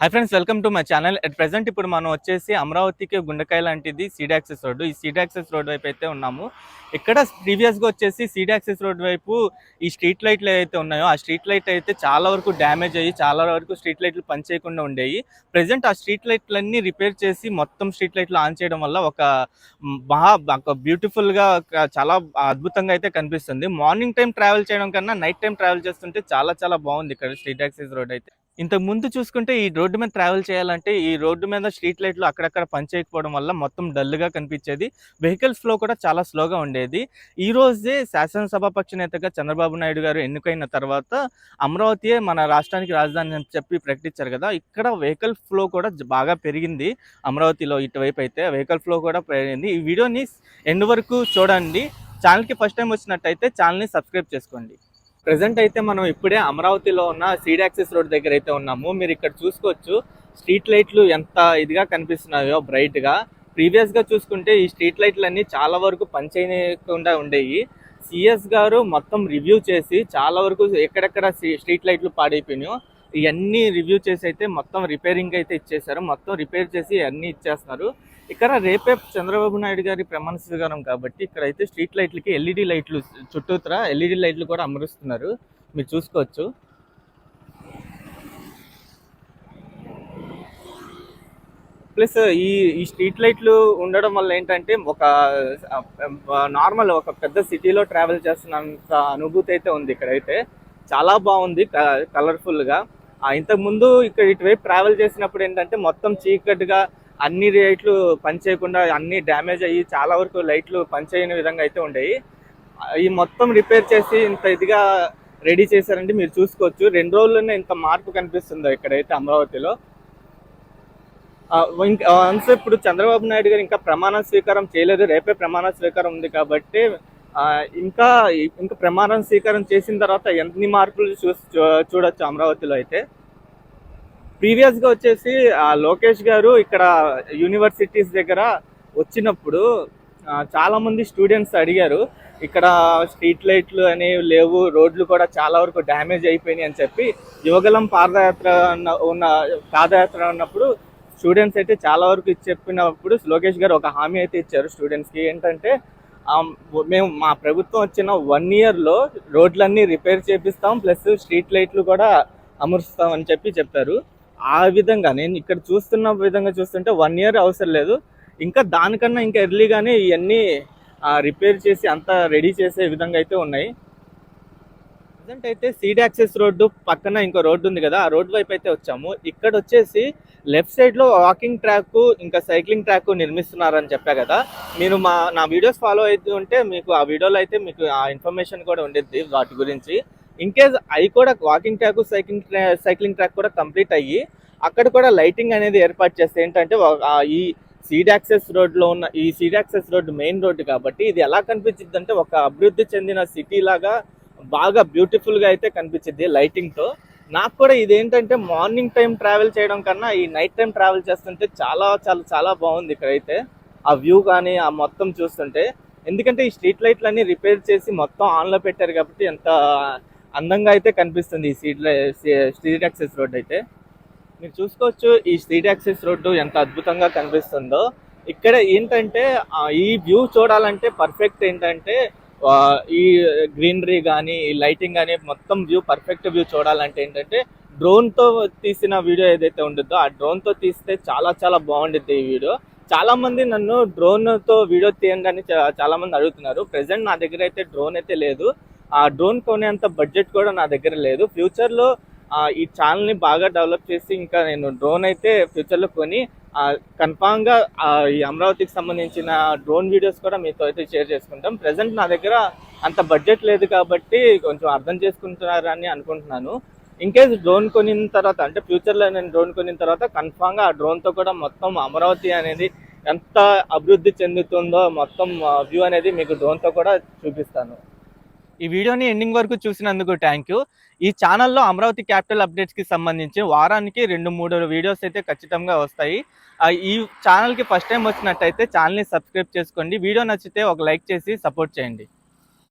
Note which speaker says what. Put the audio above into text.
Speaker 1: Hi friends welcome to my channel at present ఇప్పుడు మనం వచ్చేసి అమరావతికి గుండెకాయ లాంటిది సీడాక్సెస్ రోడ్డు ఈ సీడ్ యాక్సెస్ రోడ్ వైపు అయితే ఉన్నాము. ఇక్కడ ప్రీవియస్గా వచ్చేసి సీడాక్సెస్ రోడ్ వైపు ఈ స్ట్రీట్ లైట్లు ఏవైతే ఉన్నాయో ఆ స్ట్రీట్ లైట్ అయితే చాలా వరకు డ్యామేజ్ అయ్యి చాలా వరకు స్ట్రీట్ లైట్లు పనిచేయకుండా ఉండేవి ప్రెసెంట్ ఆ స్ట్రీట్ లైట్లన్నీ రిపేర్ చేసి మొత్తం స్ట్రీట్ లైట్లు ఆన్ చేయడం వల్ల ఒక మహా ఒక బ్యూటిఫుల్గా చాలా అద్భుతంగా అయితే కనిపిస్తుంది. మార్నింగ్ టైం ట్రావెల్ చేయడం కన్నా నైట్ టైం ట్రావెల్ చేస్తుంటే చాలా చాలా బాగుంది ఇక్కడ స్ట్రీట్ యాక్సెస్ రోడ్ అయితే. ఇంతకు ముందు చూసుకుంటే ఈ రోడ్డు మీద ట్రావెల్ చేయాలంటే ఈ రోడ్డు మీద స్ట్రీట్ లైట్లు అక్కడక్కడ పనిచేయకపోవడం వల్ల మొత్తం డల్గా కనిపించేది. వెహికల్స్ ఫ్లో కూడా చాలా స్లోగా ఉండేది. ఈ రోజే శాసనసభాపక్ష నేతగా చంద్రబాబు నాయుడు గారు ఎన్నికైన తర్వాత అమరావతియే మన రాష్ట్రానికి రాజధాని అని చెప్పి ప్రకటించారు కదా ఇక్కడ వెహికల్ ఫ్లో కూడా బాగా పెరిగింది అమరావతిలో ఇటువైపు అయితే. వెహికల్ ఫ్లో కూడా పెరిగింది. ఈ వీడియోని ఎండ్ వరకు చూడండి. ఛానల్కి ఫస్ట్ టైం వచ్చినట్టయితే ఛానల్ని సబ్స్క్రైబ్ చేసుకోండి. ప్రజెంట్ అయితే మనం ఇప్పుడే అమరావతిలో ఉన్న సీడ్ యాక్సెస్ రోడ్ దగ్గర అయితే ఉన్నాము. మీరు ఇక్కడ చూసుకోవచ్చు స్ట్రీట్ లైట్లు ఎంత ఇదిగా కనిపిస్తున్నాయో బ్రైట్గా. చూసుకుంటే ఈ స్ట్రీట్ లైట్లు చాలా వరకు పనిచేయకుండా ఉండేవి. సిఎస్ గారు మొత్తం రివ్యూ చేసి చాలా వరకు ఎక్కడెక్కడ స్ట్రీట్ లైట్లు పాడైపోయినాయో ఇవన్నీ రివ్యూ చేసి అయితే మొత్తం రిపేరింగ్ అయితే ఇచ్చేసారు మొత్తం రిపేర్ చేసి అన్నీ ఇచ్చేస్తున్నారు. ఇక్కడ రేపే చంద్రబాబు నాయుడు గారి ప్రమాణ స్వీకారం కాబట్టి ఇక్కడ అయితే స్ట్రీట్ లైట్లకి ఎల్ఈడి లైట్లు చుట్టూతర ఎల్ఈడి లైట్లు కూడా అమరుస్తున్నారు. మీరు చూసుకోవచ్చు. ప్లస్ ఈ ఈ స్ట్రీట్ లైట్లు ఉండడం వల్ల ఏంటంటే ఒక నార్మల్ ఒక పెద్ద సిటీలో ట్రావెల్ చేస్తున్నంత అనుభూతి అయితే ఉంది ఇక్కడైతే. చాలా బాగుంది కలర్ఫుల్గా. ఇంతకు ముందు ఇక్కడ ఇటువైపు ట్రావెల్ చేసినప్పుడు ఏంటంటే మొత్తం చీకటిగా అన్ని లైట్లు పనిచేయకుండా అన్ని డ్యామేజ్ అయ్యి చాలా వరకు లైట్లు పనిచేయని విధంగా అయితే ఉండేవి ఈ మొత్తం రిపేర్ చేసి ఇంత ఇదిగా రెడీ చేశారంటే మీరు చూసుకోవచ్చు. రెండు రోజుల్లోనే ఇంత మార్పు కనిపిస్తుందో ఇక్కడైతే అమరావతిలో. ఇంక వన్స్ ఇప్పుడు చంద్రబాబు నాయుడు గారు ఇంకా ప్రమాణ స్వీకారం చేయలేదు. రేపే ప్రమాణ స్వీకారం ఉంది కాబట్టి ఇంకా ఇంకా ప్రమాణ స్వీకారం చేసిన తర్వాత ఎన్ని మార్పులు చూ- చూడొచ్చు అమరావతిలో అయితే. ప్రీవియస్గా వచ్చేసి ఆ, లోకేష్ గారు ఇక్కడ యూనివర్సిటీస్ దగ్గర వచ్చినప్పుడు చాలామంది చాలా మంది స్టూడెంట్స్ అడిగారు ఇక్కడ స్ట్రీట్ లైట్లు అనేవి లేవు రోడ్లు కూడా చాలా వరకు డ్యామేజ్ అయిపోయినాయి అని చెప్పి యువగలం పాదయాత్ర ఉన్న- ఉన్న పాదయాత్ర ఉన్నప్పుడు స్టూడెంట్స్ అయితే చాలా వరకు చెప్పినప్పుడు లోకేష్ గారు ఒక హామీ అయితే ఇచ్చారు స్టూడెంట్స్కి ఏంటంటే మేము మా ప్రభుత్వం వచ్చిన వన్ ఇయర్లో రోడ్లన్నీ రిపేర్ చేపిస్తాం ప్లస్ స్ట్రీట్ లైట్లు కూడా అమరుస్తాం అని చెప్పి చెప్పారు. ఆ విధంగా నేను ఇక్కడ చూస్తున్న విధంగా చూస్తుంటే వన్ ఇయర్ అవసరం లేదు. ఇంకా దానికన్నా ఇంకా ఎర్లీగానే ఇవన్నీ రిపేర్ చేసి అంతా రెడీ చేసే విధంగా అయితే ఉన్నాయి. ప్రజెంట్ అయితే సీడ్ యాక్సెస్ రోడ్డు పక్కన ఇంకో రోడ్డు ఉంది కదా ఆ రోడ్డు వైపు అయితే వచ్చాము. ఇక్కడ వచ్చేసి లెఫ్ట్ సైడ్లో వాకింగ్ ట్రాక్ ఇంకా సైక్లింగ్ ట్రాక్ నిర్మిస్తున్నారని చెప్పా కదా. మీరు మా నా వీడియోస్ ఫాలో అవుతూ ఉంటే మీకు ఆ వీడియోలో అయితే మీకు ఆ ఇన్ఫర్మేషన్ కూడా ఉండేది వాటి గురించి. ఇన్ కేస్ అవి కూడా walking track cycling cycling track కూడా కంప్లీట్ అయ్యి అక్కడ కూడా లైటింగ్ అనేది ఏర్పాటు చేస్తే ఏంటంటే ఈ సీడ్ యాక్సెస్ రోడ్లో ఉన్న ఈ seed access road main road కాబట్టి ఇది ఎలా కనిపించింది అంటే ఒక అభివృద్ధి చెందిన సిటీ లాగా బాగా బ్యూటిఫుల్గా అయితే కనిపించింది లైటింగ్తో నాకు కూడా ఇదేంటంటే మార్నింగ్ టైం ట్రావెల్ చేయడం కన్నా ఈ నైట్ టైం ట్రావెల్ చేస్తుంటే చాలా చాలా చాలా బాగుంది ఇక్కడైతే. ఆ వ్యూ కానీ ఆ మొత్తం చూస్తుంటే. ఎందుకంటే ఈ స్ట్రీట్ లైట్లన్నీ రిపేర్ చేసి మొత్తం ఆన్లో పెట్టారు కాబట్టి ఎంత అందంగా అయితే కనిపిస్తుంది ఈ సీట్ స్ట్రీట్ యాక్సెస్ రోడ్ అయితే. మీరు చూసుకోవచ్చు ఈ స్ట్రీట్ యాక్సెస్ రోడ్డు ఎంత అద్భుతంగా కనిపిస్తుందో. ఇక్కడ ఏంటంటే ఈ వ్యూ చూడాలంటే పర్ఫెక్ట్ ఏంటంటే ఈ గ్రీనరీ కానీ ఈ లైటింగ్ కానీ మొత్తం వ్యూ పర్ఫెక్ట్ వ్యూ చూడాలంటే ఏంటంటే డ్రోన్తో తీసిన వీడియో ఏదైతే ఉంటుందో ఆ డ్రోన్తో తీస్తే చాలా చాలా బాగుంటుంది ఈ వీడియో. చాలా మంది నన్ను డ్రోన్తో వీడియో తీయంగానే చా- చాలా మంది అడుగుతున్నారు. ప్రెసెంట్ నా దగ్గర అయితే డ్రోన్ అయితే లేదు. ఆ డ్రోన్ కొనేంత బడ్జెట్ కూడా నా దగ్గర లేదు. ఫ్యూచర్లో ఈ ఛానల్ని బాగా డెవలప్ చేసి ఇంకా నేను డ్రోన్ అయితే ఫ్యూచర్లో కొని కన్ఫామ్గా ఈ అమరావతికి సంబంధించిన డ్రోన్ వీడియోస్ కూడా మీతో అయితే షేర్ చేసుకుంటాం. ప్రజెంట్ నా దగ్గర అంత బడ్జెట్ లేదు కాబట్టి కొంచెం అర్థం చేసుకుంటున్నారని అనుకుంటున్నాను. ఇన్ కేస్ డ్రోన్ కొనిన తర్వాత అంటే ఫ్యూచర్లో నేను డ్రోన్ కొనిన తర్వాత కన్ఫామ్గా ఆ డ్రోన్తో కూడా మొత్తం అమరావతి అనేది ఎంత అభివృద్ధి చెందుతుందో మొత్తం వ్యూ అనేది మీకు డ్రోన్తో కూడా చూపిస్తాను. ఈ వీడియోని ఎండింగ్ వరకు చూసినందుకు థ్యాంక్ యూ ఈ ఛానల్లో అమరావతి క్యాపిటల్ అప్డేట్స్కి సంబంధించి వారానికి రెండు మూడు వీడియోస్ అయితే ఖచ్చితంగా వస్తాయి. ఈ ఛానల్కి ఫస్ట్ టైం వచ్చినట్టయితే ఛానల్ని సబ్స్క్రైబ్ చేసుకోండి. వీడియో నచ్చితే ఒక లైక్ చేసి సపోర్ట్ చేయండి.